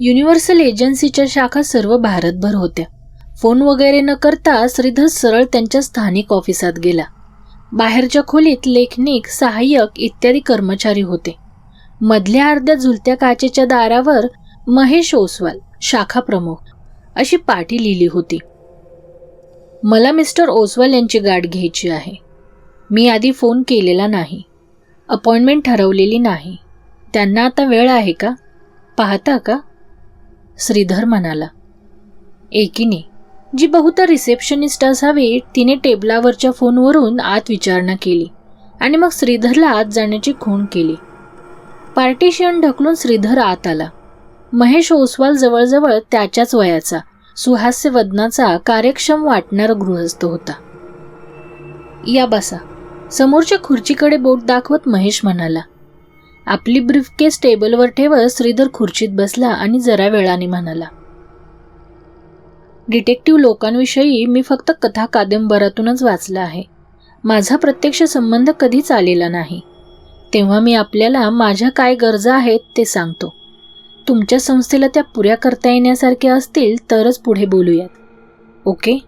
Universal एजन्सीच्या शाखा सर्व भारतभर होत्या. फोन वगैरे न करता श्रीधर सरळ त्यांच्या स्थानिक ऑफिसात गेला. बाहेरच्या खोलीत लेखनिक सहाय्यक इत्यादी कर्मचारी होते. मधल्या अर्ध्या झुलत्या काचेच्या दारावर महेश ओसवाल शाखा प्रमुख अशी पाठी लिहिली होती. मला मिस्टर ओसवाल यांची गाठ घ्यायची आहे. मी आधी फोन केलेला नाही. अपॉइंटमेंट ठरवलेली नाही. त्यांना आता वेळ आहे का? पाहता का? श्रीधर म्हणाला एकीने जी बहुता रिसेप्शनिस्ट असावी तिने टेबलावरच्या फोनवरून आत विचारणा केली आणि मग श्रीधरला आत जाण्याची खूण केली. पार्टिशियन ढकलून श्रीधर आत आला. महेश ओसवाल जवळजवळ त्याच्याच वयाचा सुहास्य वदनाचा कार्यक्षम वाटणारा गृहस्थ होता. या बसा समोरच्या खुर्चीकडे बोट दाखवत महेश म्हणाला आपली ब्रीफकेस टेबलवर ठेवत श्रीधर खुर्चीत बसला आणि जरा वेळाने म्हणाला डिटेक्टिव्ह लोकांविषयी मी फक्त कथा कादंबरातूनच वाचला आहे. माझा प्रत्यक्ष संबंध कधीच आलेला नाही. तेव्हा मी आपल्याला माझ्या काय गरजा आहेत ते सांगतो. तुमच्या संस्थेला त्या पुऱ्या करता येण्यासारख्या असतील तरच पुढे बोलूयात. ओके?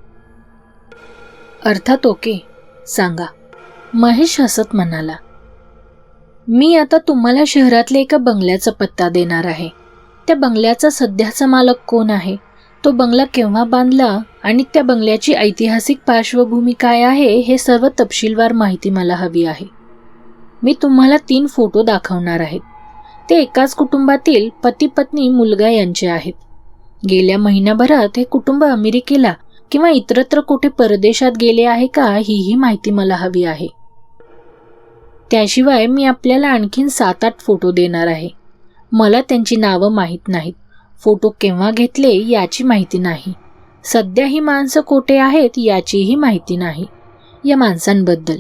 अर्थात ओके सांगा महेश हसत म्हणाला. मी आता तुम्हाला शहरातल्या एका बंगल्याचा पत्ता देणार आहे. त्या बंगल्याचा सध्याचा मालक कोण आहे? तो बंगला केव्हा बांधला आणि त्या बंगल्याची ऐतिहासिक पार्श्वभूमी काय आहे हे सर्व तपशीलवार माहिती मला हवी आहे. मी तुम्हाला तीन फोटो दाखवणार आहेत ते एकाच कुटुंबातील पती पत्नी मुलगा यांचे आहेत. गेल्या महिन्याभरात हे कुटुंब अमेरिकेला किंवा इतरत्र कुठे परदेशात गेले आहे का हीही माहिती मला हवी आहे. त्याशिवाय मी आपल्याला आणखीन सात आठ फोटो देणार आहे. मला त्यांची नावं माहीत नाहीत. फोटो केव्हा घेतले याची माहिती नाही. सध्या ही माणसं कोठे आहेत याचीही माहिती नाही. या माणसांबद्दल.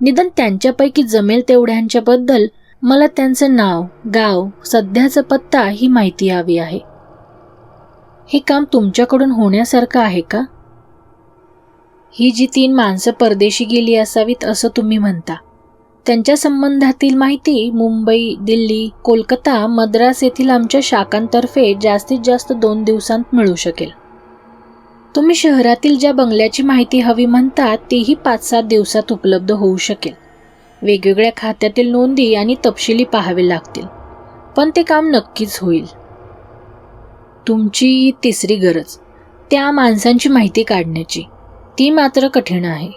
निदान त्यांच्यापैकी जमेल तेवढ्यांच्याबद्दल मला त्यांचं नाव गाव सध्याचा पत्ता ही माहिती हवी आहे. हे काम तुमच्याकडून होण्यासारखं आहे का? ही जी तीन माणसं परदेशी गेली असावीत असं तुम्ही म्हणता. त्यांच्या संबंधातील माहिती मुंबई दिल्ली कोलकाता मद्रास येथील आमच्या शाखांतर्फे जास्तीत जास्त दोन दिवसांत मिळू शकेल. तुम्ही शहरातील ज्या बंगल्याची माहिती हवी म्हणता तीही पाच सात दिवसात उपलब्ध होऊ शकेल. वेगवेगळ्या खात्यातील नोंदी आणि तपशिली पाहावे लागतील. पण ते काम नक्कीच होईल. तुमची तिसरी गरज त्या माणसांची माहिती काढण्याची. ती मात्र कठीण आहे.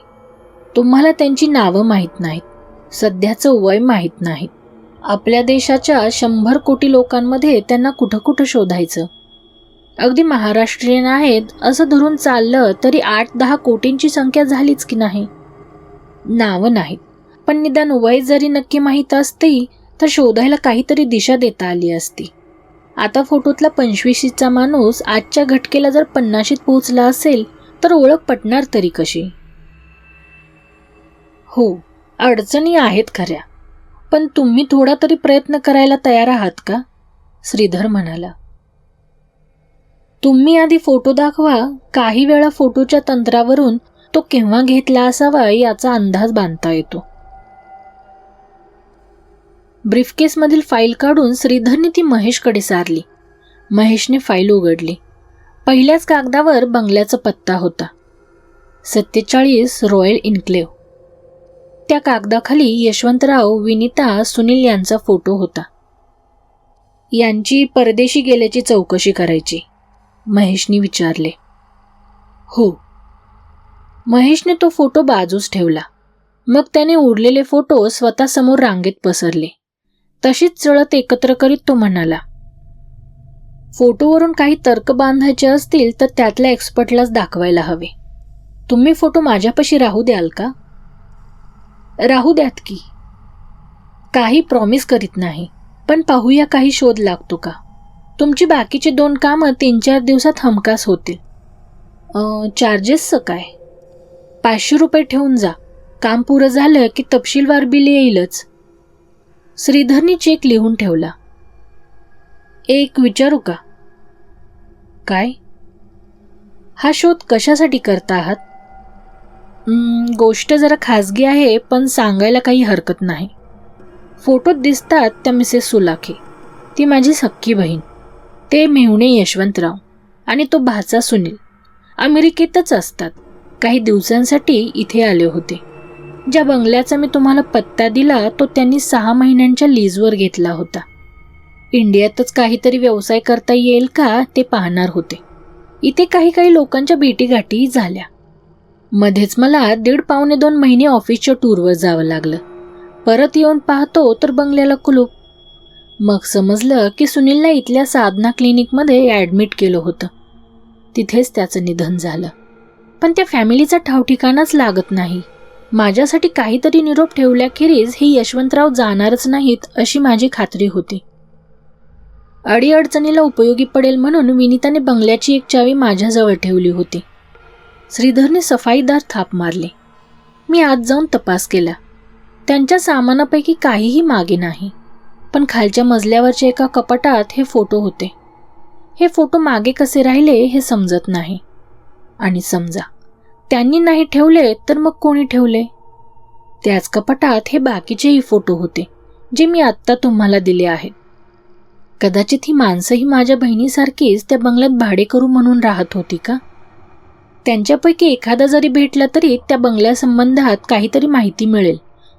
तुम्हाला त्यांची नावं माहीत नाहीत. सध्याचं वय माहीत नाही. आपल्या देशाच्या शंभर कोटी लोकांमध्ये त्यांना कुठं कुठं शोधायचं? अगदी महाराष्ट्रीयन आहेत असं धरून चाललं तरी आठ दहा कोटींची संख्या झालीच की नाही? नावं नाहीत. पण निदान वय जरी नक्की माहीत असती तर शोधायला काहीतरी दिशा देता आली असती. आता फोटोतला पंचवीशीचा माणूस आजच्या घटकेला जर पन्नाशीत पोहोचला असेल तर ओळख पटणार तरी कशी? हो अडचणी आहेत खऱ्या. पण तुम्ही थोडा तरी प्रयत्न करायला तयार आहात का? श्रीधर म्हणाला. तुम्ही आधी फोटो दाखवा. काही वेळा फोटोच्या तंत्रावरून तो केव्हा घेतला असावा याचा अंदाज बांधता येतो. ब्रीफकेसमधील फाईल काढून श्रीधरने ती महेशकडे सारली. महेशने फाईल उघडली. पहिल्याच कागदावर बंगल्याचा पत्ता होता. सत्तेचाळीस रॉयल इन्क्लेव्ह. त्या कागदाखाली यशवंतराव विनिता सुनील यांचा फोटो होता. यांची परदेशी गेल्याची चौकशी करायची महेशने विचारले. हो. महेशने तो फोटो बाजूस ठेवला. मग त्याने उरलेले फोटो स्वतःसमोर रांगेत पसरले. तशीच चळत एकत्र करीत तो म्हणाला फोटोवरून काही तर्क बांधायचे असतील तर त्यातल्या एक्सपर्टलाच दाखवायला हवे. तुम्ही फोटो माझ्यापाशी राहू द्याल का? राहू द्यात की. काही प्रॉमिस करीत नाही पण पाहूया काही शोध लागतो का. तुमची बाकीची दोन कामं तीन चार दिवसात हमखास होतील. चार्जेसचं काय? पाचशे रुपये ठेवून जा. काम पुरं झालं की तपशीलवार बिल येईलच. श्रीधरनी चेक लिहून ठेवला. एक विचारू का? काय? हा शोध कशासाठी करता आहात? गोष्ट जरा खाजगी आहे पण सांगायला काही हरकत नाही. फोटोत दिसतात त्या मिसेस सुलाखे. ती माझी सख्खी बहीण. ते मेहुणे यशवंतराव आणि तो भाचा सुनील. अमेरिकेतच असतात. काही दिवसांसाठी इथे आले होते. ज्या बंगल्याचा मी तुम्हाला पत्ता दिला तो त्यांनी सहा महिन्यांच्या लीजवर घेतला होता. इंडियातच काहीतरी व्यवसाय करता येईल का ते पाहणार होते. इथे काही काही लोकांच्या भेटीगाठीही झाल्या. मध्येच मला दीड पावणे दोन महिने ऑफिसच्या टूरवर जावं लागलं. परत येऊन पाहतो तर बंगल्याला कुलूप. मग समजलं की सुनीलला इथल्या साधना क्लिनिकमध्ये ॲडमिट केलं होतं. तिथेच त्याचं निधन झालं. पण त्या फॅमिलीचा ठावठिकाणाच लागत नाही. माझ्यासाठी काहीतरी निरोप ठेवल्याखेरीज हे यशवंतराव जाणारच नाहीत अशी माझी खात्री होती. अडीअडचणीला उपयोगी पडेल म्हणून विनिताने बंगल्याची एक चावी माझ्याजवळ ठेवली होती. श्रीधरने सफाईदार थाप मारले. मी आत जाऊन तपास केला. त्यांच्या सामानापैकी काहीही मागे नाही. पण खालच्या मजल्यावरच्या एका कपाटात हे फोटो होते. हे फोटो मागे कसे राहिले हे समजत नाही. आणि समजा त्यांनी नाही ठेवले तर मग कोणी ठेवले? त्याच कपाटात हे बाकीचेही फोटो होते जे मी आत्ता तुम्हाला दिले आहेत. कदाचित ही माणसंही माझ्या बहिणीसारखीच त्या बंगल्यात भाडे करू म्हणून राहत होती का? त्यांच्यापैकी एखादा जरी भेटला तरी त्या बंगल्यासंबंधात काहीतरी माहिती मिळेल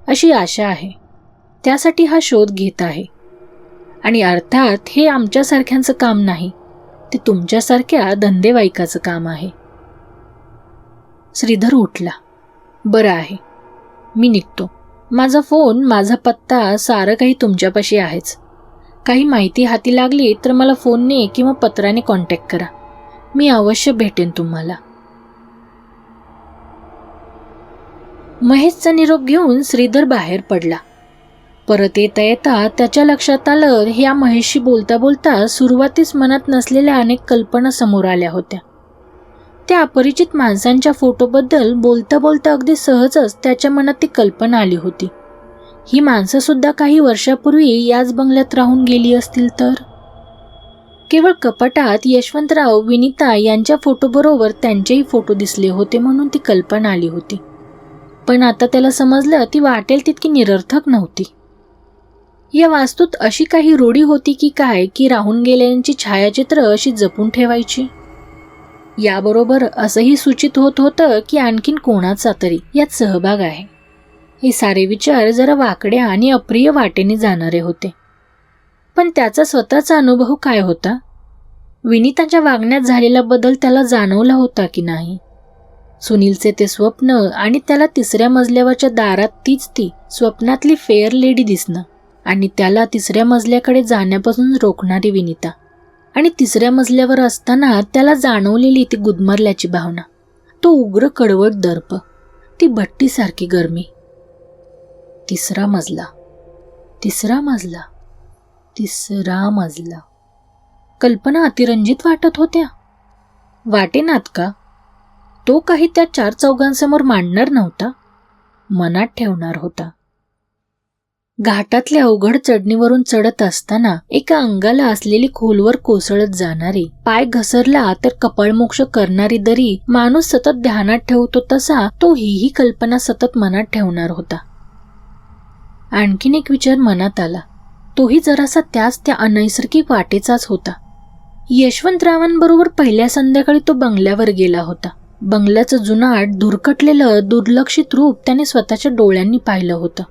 अशी आशा आहे. त्यासाठी हा शोध घेत आहे. आणि अर्थात हे आमच्यासारख्यांचं काम नाही ते तुमच्यासारख्या धंदेवाईकाचं काम आहे. श्रीधर उठला. बरं आहे. मी निघतो. माझा फोन माझा पत्ता सारं काही तुमच्यापाशी आहेच. काही माहिती हाती लागली तर मला फोनने किंवा पत्राने कॉन्टॅक्ट करा. मी अवश्य भेटेन तुम्हाला. महेशचा निरोप घेऊन श्रीधर बाहेर पडला. परत येता येता त्याच्या लक्षात आलं ह्या महेशशी बोलता बोलता सुरुवातीस मनात नसलेल्या अनेक कल्पना समोर आल्या होत्या. त्या अपरिचित माणसांच्या फोटोबद्दल बोलता बोलता अगदी सहजच त्याच्या मनात ती कल्पना आली होती. ही माणसंसुद्धा काही वर्षापूर्वी याच बंगल्यात राहून गेली असतील तर? केवळ कपाटात यशवंतराव विनिता यांच्या फोटोबरोबर त्यांचेही फोटो दिसले होते म्हणून ती कल्पना आली होती. पण आता त्याला समजलं ती वाटेल तितकी निरर्थक नव्हती. या वास्तूत अशी काही रूढी होती की काय की राहून गेल्यांची छायाचित्र अशी जपून ठेवायची? याबरोबर असंही सूचित होत होतं की आणखीन कोणाचा तरी यात सहभाग आहे. हे सारे विचार जरा वाकड्या आणि अप्रिय वाटेने जाणारे होते. पण त्याचा स्वतःचा अनुभव काय होता? विनीताच्या वागण्यात झालेला बदल त्याला जाणवला होता की नाही? सुनीलचे ते स्वप्न आणि त्याला तिसऱ्या मजल्यावरच्या दारात तीच ती स्वप्नातली फेअर लेडी दिसणं. आणि त्याला तिसऱ्या मजल्याकडे जाण्यापासून रोखणारी विनिता. आणि तिसऱ्या मजल्यावर असताना त्याला जाणवलेली ती गुदमरल्याची भावना. तो उग्र कडवट दर्प. ती भट्टीसारखी गरमी. तिसरा मजला. तिसरा मजला. तिसरा मजला. कल्पना अतिरंजित वाटत होत्या. वाटेनात का? तो काही त्या चार चौघांसमोर मांडणार नव्हता. मनात ठेवणार होता. घाटातल्या अवघड चढणीवरून चढत असताना एका अंगाला असलेली खोलवर कोसळत जाणारी पाय घसरला तर कपाळमोक्ष करणारी दरी माणूस सतत ध्यानात ठेवतो तसा तो हीही कल्पना सतत मनात ठेवणार होता. आणखीन एक विचार मनात आला. तोही जरासा त्याच त्या अनैसर्गिक वाटेचाच होता. यशवंतरावांबरोबर पहिल्या संध्याकाळी तो बंगल्यावर गेला होता. बंगल्याचं जुनाट धुरकटलेलं दुर्लक्षित रूप त्याने स्वतःच्या डोळ्यांनी पाहिलं होतं.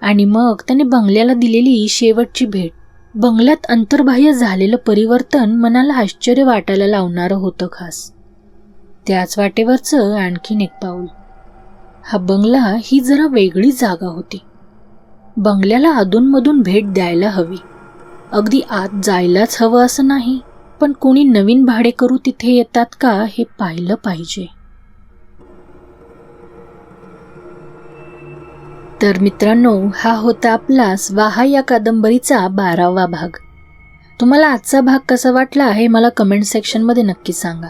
आणि मग त्याने बंगल्याला दिलेली शेवटची भेट बंगल्यात अंतर्बाह्य झालेलं परिवर्तन मनाला आश्चर्य वाटायला लावणारं होतं खास. त्याच वाटेवरचं आणखीन एक पाऊल. हा बंगला ही जरा वेगळी जागा होती. बंगल्याला अधूनमधून भेट द्यायला हवी. अगदी आत जायलाच हवं असं नाही. पण कोणी नवीन भाडेकरू तिथे येतात का हे पाहिलं पाहिजे. तर मित्रांनो हा होता आपला स्वाहा या कादंबरीचा बारावा भाग. तुम्हाला आजचा भाग कसा वाटला हे मला कमेंट सेक्शनमध्ये नक्की सांगा.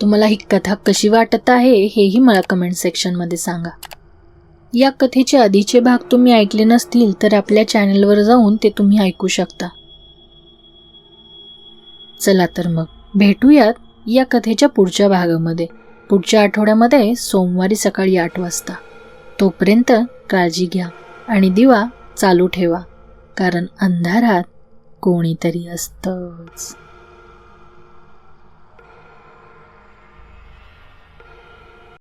तुम्हाला ही कथा कशी वाटत आहे हेही मला कमेंट सेक्शनमध्ये सांगा. या कथेचे आधीचे भाग तुम्ही ऐकले नसतील तर आपल्या चॅनलवर जाऊन ते तुम्ही ऐकू शकता. चला तर मग. भेटूयात या कथेच्या पुढच्या भागामध्ये. पुढच्या आठवड्यामध्ये सोमवारी सकाळी आठ वाजता. तोपर्यंत काळजी घ्या आणि दिवा चालू ठेवा कारण अंधारात कोणीतरी असतंच.